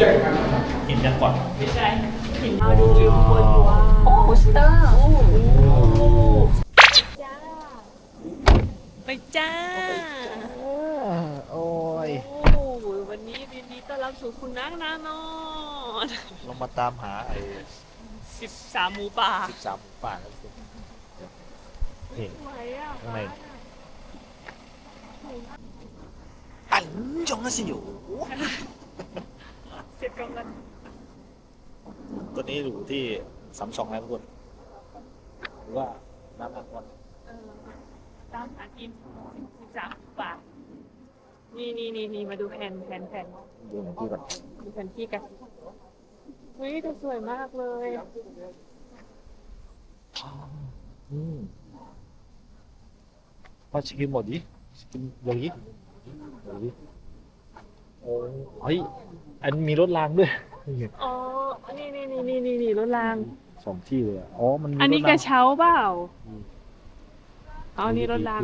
หินยังก่อนไม่ใช่หินมาดูวิวข้างบนว้าวโอ้สเตอร์โอ้จ้าไปจ้าโอ้ยโอ้วันนี้ยินดีต้อนรับสู่คุณนักนานอนเรามาตามหาไอ้สิบสามหมูป่าสิบสามป่าแล้วสิเห็นไหวอะข้างในอันจงสิอยู่ ดกำลังตัวนี้อยู่ที่สามสองแล้วทุกคนหรือว่าน้ำอัดวันอนตามหากินสามบาทนี่นี่นี่นี่มาดูแผ่นแผ่นแผ่นดูแผ่นที่ก่อนดูแผ่นที่กันเฮ้ยแต่สวยมากเลยอืมพอชิมหมดดิชิมอย่างนี้อย่างนี้ โอ้เฮ้ยอันมีรถรางด้วยอ๋อ นี่นี่นี่นี่นี่นี่รถราง สองที่เลยอะอ๋อมันมีอันนี้ถกราระงเช้าเปล่าอืมอ๋ออันนี้รถราง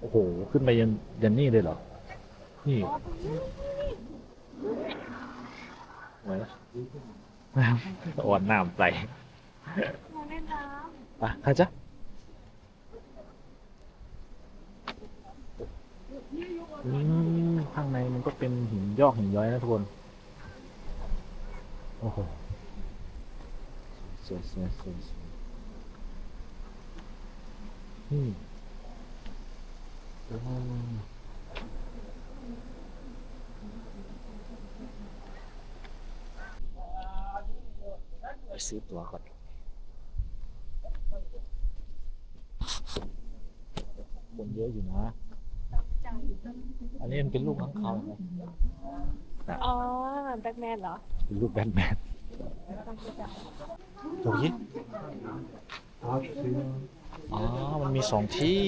โอ้โห ขึ้นไปยันยันนี่เลยเหรอ นี่ไหนอ่อนน้ำไปมาเล่นน้ไปข้าจ้ะ อืมข้างในมันก็เป็นหินยอกหินย้อยนะทุกคน โอ้โหสวยสวยสวยสวยอืมว้าวไปซื้อตั๋วก่อนบนเยอะอยู่นะ อันนี้มันเป็นลูกข้างเขาไหมำอ๋อแบ็กแมนเหรอเป็นลูกแบทแมนดูยิอ๋อ มันมีสองที่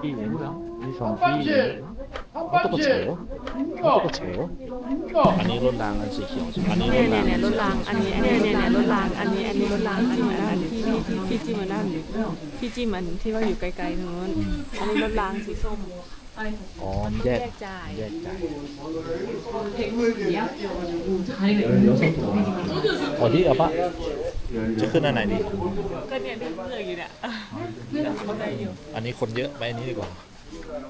ที่เห็นไหมมีสองที่มันตัวกระเฉวมันตัวกระเฉวอันนี้รถรางอันสีเขียวใช่ไหมอันนี้รเนี่ยถเนี่รายงเนี่ยรถราง อันนี้อันนี้เนี่ยเนี่ยรถราง อันนี้อันนี้รถราง อันนี้อันนี้ที่ที่ที่จิ้มมันนั่นที่จิ้มมันที่ว่าอยู่ไกลๆตรงนู้นอันนี้รถรางสีส้ม อะไรหกอ๋อมันแยกจ่ายแยกจ่ายขอที่เอาปะจะขึ้นอันไหนดี ก็เนี่ยเลือกอยู่เนี่ยเลือกคนได้อยู่อันนี้คนเยอะไปอันนี้ดีกว่า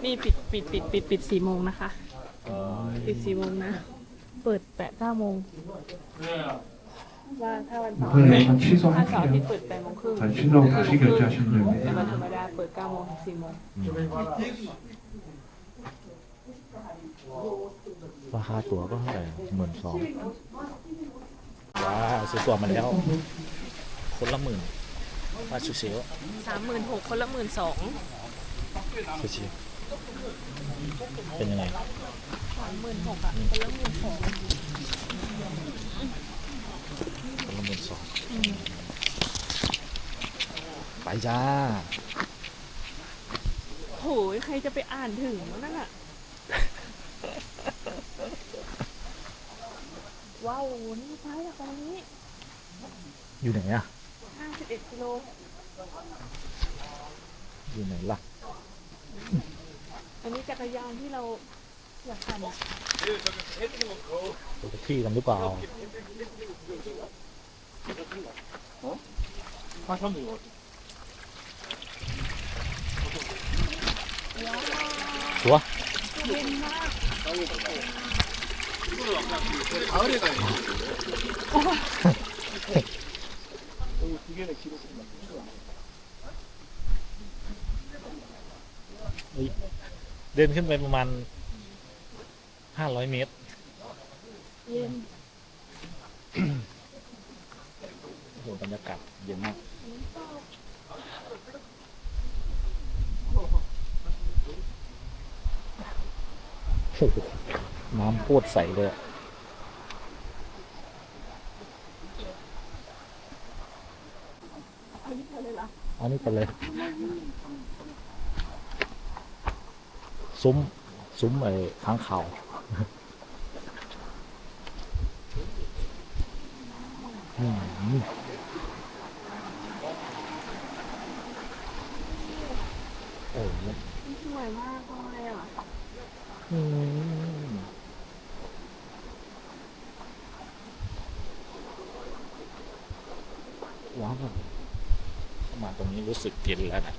นี่ปิดปิดปิดปิดปิดสี่โมงนะคะ ปิดสี่โมงนะ เปิดแปดเก้าโมงว่าถ้าวันเสาร์ถ้าเสาร์ที่เปิดแปดโมงครึ่งแต่วันธรรมดาเปิดเก้าโมงถึงสี่โมง ราคาตั๋วก็เท่าไหร่หมื่นสองว้าวซื้อตั๋วมาแล้ว คนละหมื่นมาชูเชียวสามหมื่นหกคนละหมื่นสองชูเชียวเป็นยังไงสามหมื่นหกอะคนละหมื่นสองคนละหมื่นสองไปจ้าโหยใครจะไปอ่านถึงวะนั่นอะ ว้าวนี่ไปแล้วตอนนี้อยู่ไหนอะห้าสิบเอ็ดกิโลอยู่ไหนล่ะ อันนี้จักรยานที่เราอยากปั่นอะตัวที่กันหรือเปล่าชัวร์เฮ้ย เดินขึ้นไปประมาณห้าร้อยเมตรเย็นโอ้โหบรรยากาศเย็นมาก โอ้โห น้ำโคตรใสเลยอะอันนี้ไปเลยเหรอเอานี่ไปเลย ซุ้ม ซุ้มไอ้ค้างข่าวอืมโอ้โหสวยมากเลยอะ อืม เข้ามา ตรงนี้รู้สึกเย็นแล้วนะ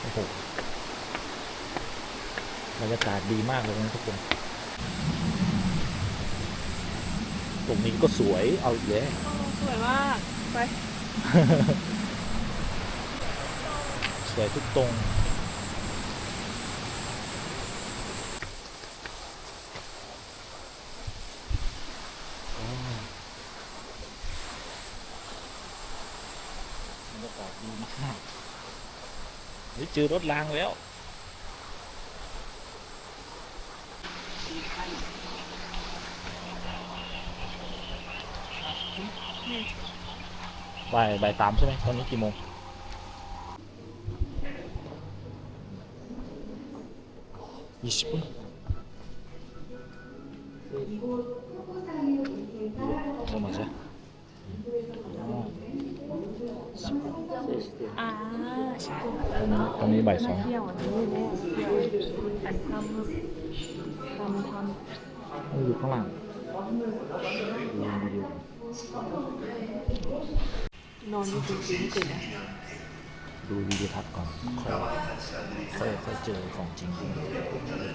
โอ้โหบรรยากาศดีมากเลยนะทุกคน ตรงนี้ก็สวยเอาอีกแล้วสวยมาก ไป สวยทุกตรง บรรยากาศดีมาก เฮ้ยเจอรถรางแล้วบ่ายบ่ายสามใช่ไหมตอนนี้กี่โมงยี่สิบ บ่ายสอง เที่ยวอันนี้แน่เที่ยวอันทำทำองอยู่ข้างหลังนอนอยู่ตรงนี้ติดอะดูวิดีทัศน์ก่อนค่อยค่อยค่อยเจอของจริง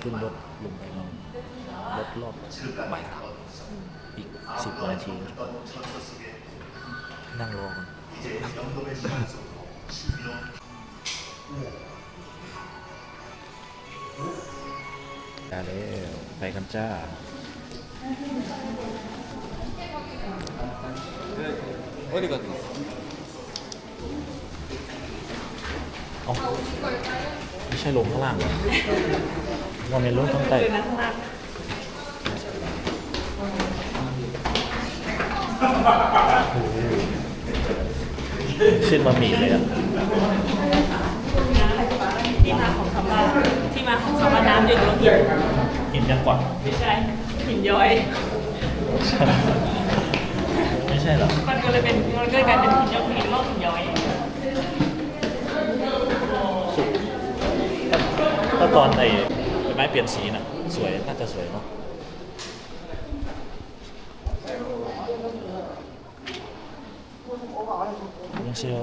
ขึ้นรถลงไปนอนรถรอบบ่ายสามอีกสิบนาที นั่งรอกัน จ้แล้วไปกันจ้าโอ้ดีกว่าไม่ใช่ลงข้างล่างเหรอวันนี้ลงข้างใต้ชื่อมามีเลยอะ มาของคำว่าที่มาของคำว่าน้ำหยดลงหินหินยังก่อนไม่ใช่หินย้อย ไม่ใช่เหรอ มันก็เลยเป็นมันก็เลยกลายเป็นหินย้อยหินลอกหินย้อยสุกถ้าตอนไอ้ใบไม้เปลี่ยนสีน่ะ สวยน่าจะสวยเนาะยังเชีย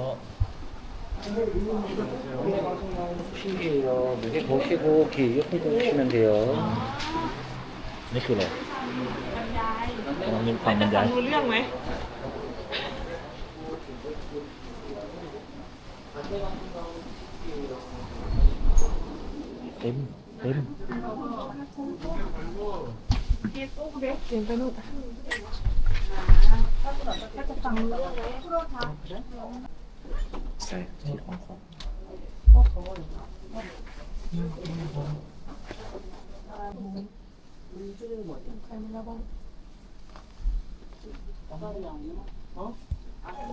ว 신기해요. 무게 보시고 길게 콩콩 치면 돼요. นี่คืออะไร บรรยาย ลองนิ้วฟั มั ง น บร จะ ร ฟั ยาง ย รู้เรื่องไหม เต็มเต็ม เสียงไปนู่น ใส่ในท้องของ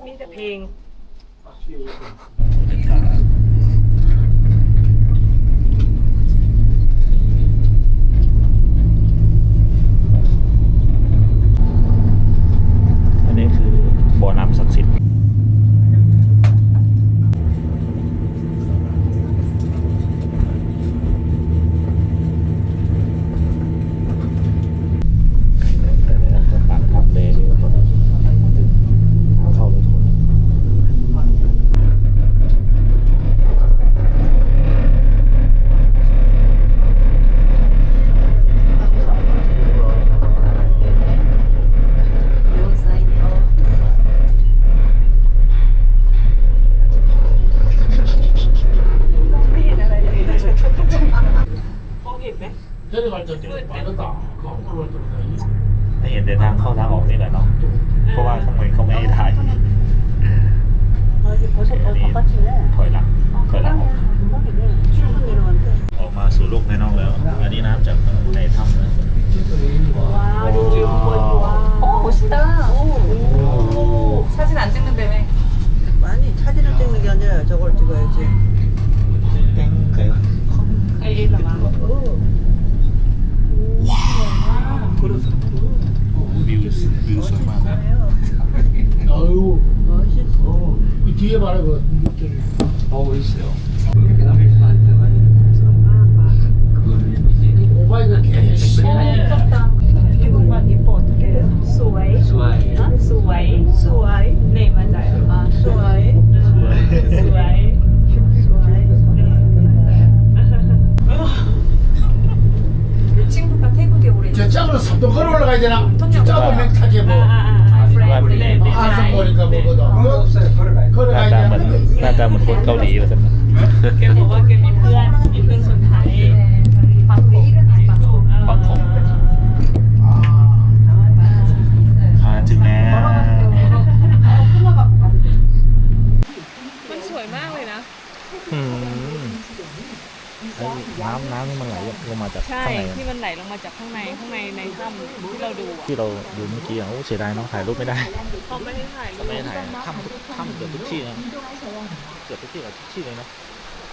มีแต่เพลง 뒤에 봐라 그 공격들이 나오고 있어요. 저 짝으로 삼동 걸어 올라가야 되나? 저 짝으로 맹타게 뭐. 아, 아, 아. ่าเป็นไงหน้าตาเหมือนหน้าตาเหมือนคนเกาหลีว่าสักแบอกว่าแกมีเพื่อน น้ำน้ำนี่มันไหลลงมาจากใช่ข้างในที่มันไหลลงมาจากข้างในข้างในในถ้ำที่เราดูอะที่เราดูเมื่อกี้อะโอ้เสียดายเน้องถ่ายรูปไม่ได้ เขาไม่ได้ถ่ายรูเขาปไม่ได้ถ่ายถ้ำทุกถ้ำเกือบทุกที่นะเกือบทุกที่กับทุกที่เลยนะ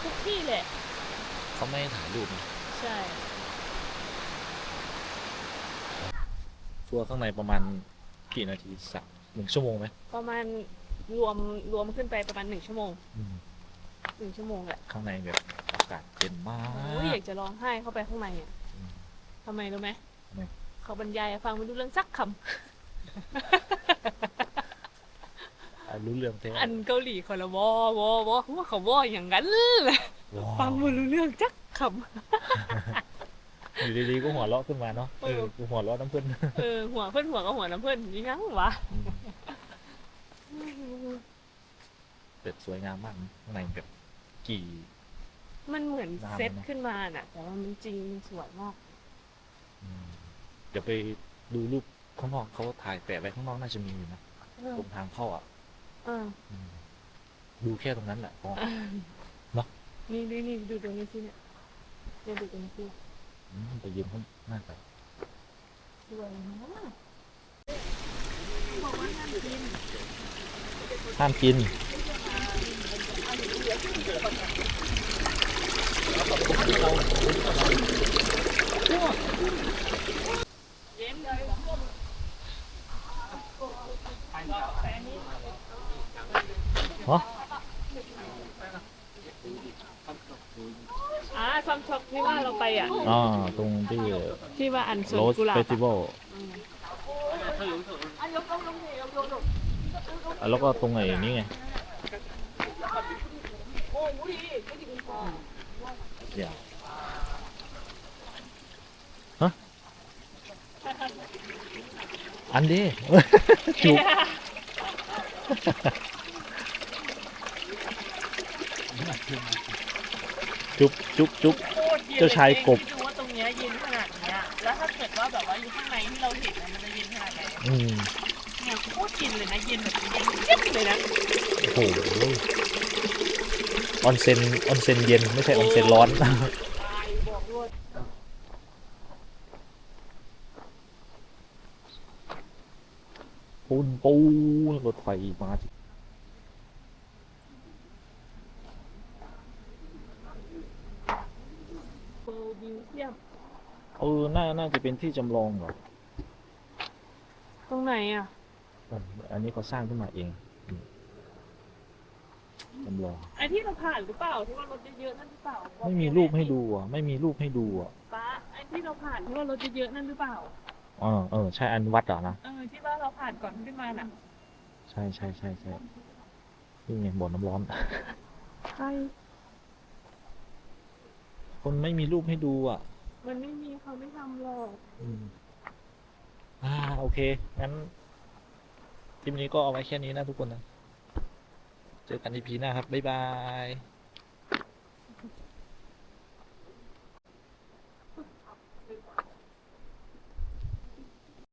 ทุกที่แหละ เขาไม่ให้ถ่ายรูปนะใช่ ทัวร์ข้างในประมาณกี่นาทีสักหนึ่งชั่วโมงไหมประมาณรวมรวมขึ้นไปประมาณหนึ่งชั่วโมงอืมหนึ่งชั่วโมงแหละ ข้างในแบบอากาศเย็นมาโอ้ยอยากกจะร้องไห้เข้าไปข้างในอะอืมทำไมรู้ไหมทำไม เขาบรรยายฟังไม่รู้เรื่องสักคอะรู้เรื่องแท้ำอันเกาหลีเขาละวอวอวอว่าเขาวออย่างนั้นเลยว้าวฟังไม่รู้เรื่องจักคอยู่ดีๆก็หัวเราะขึ้นมาเนาะเอเออ อกูหัวเราะน้ำเพื่อนำเออหัวเพื่อนหัวก็หัวน้ำเพื่อนยังงั้งวะเป็ดสวยงามมากนะข้างในแบบกี่ มันเหมือนน้ำเซตนะขึ้นมาน่ะ แต่ว่ามันจริงมันสวยมากอืมเดี๋ยวไปดูรูปข้างนอกเขาถ่ายแปะไว้ข้างนอกน่าจะมีอยู่นะเออตรงทางเข้าอะเอออืมดูแค่ตรงนั้นแหละพอนี่นี่นี่ดูตรงนี้สิเนี่ยเนี่ยดูตรงนี้สิอืมไปยืนข้างหน้าไปสวยมากห้ามกินเย็นเลย ฮะอ่าซัมช็อกที่ว่าเราไปอะอ๋อตรงที่ที่ว่าอันสวนโรสกุหลาบเฟอะสติวัลแล้วก็ตรงไหนนี่ไง เดี๋ยวฮะอันดีจุกจุ๊บจุ๊บจุ๊บโคตรย็นเจ้าชายกบคิดดูว่าตรงเนี้ยเย็นขนาดเนี้ยแล้วถ้าเกิดว่าแบบว่าอยู่ข้างในที่เราเห็นน่ะมันจะเย็นขนาดไหนอืมเนี่ยโคตรเย็นเลยนะเย็นแบบเย็นเย็นเลยนะโอ้โห ออนเซนออนเซนเย็นไม่ใช่ออนเซนร้อนตายบอกด้วยปูนปูนรถไฟมาจริงโปรบิวเทียมเออน่าน่าจะเป็นที่จำลองเหรอ ตรงไหนอะอืมอันนี้เขาสร้างขึ้นมาเองอื มจำลองไอที่เราผ่านหรือเปล่าที่ว่ารถเยอะๆนั่นหรือเปล่าไม่มีรูปให้ดูอะไม่มีรูปให้ดูอะป้าไอที่เราผ่านที่ว่ารถเยอะๆนั่นหรือเปล่าเออเออใช่อันวัดเหรอนะเออที่ว่าเราผ่านก่อนขึ้นมาน่ะ ใช่ใช่ใช่ใช่นี่ไงบ่อน้ำร้อนใช่คนไม่มีรูปให้ดูอะ มันไม่มีเขาไม่ทำหรอกอืมอ่าโอเคงั้นคลิปนี้ก็เอาไว้แค่นี้นะทุกคนนะ เจอกันอีพีหน้าครับ บ๊ายบาย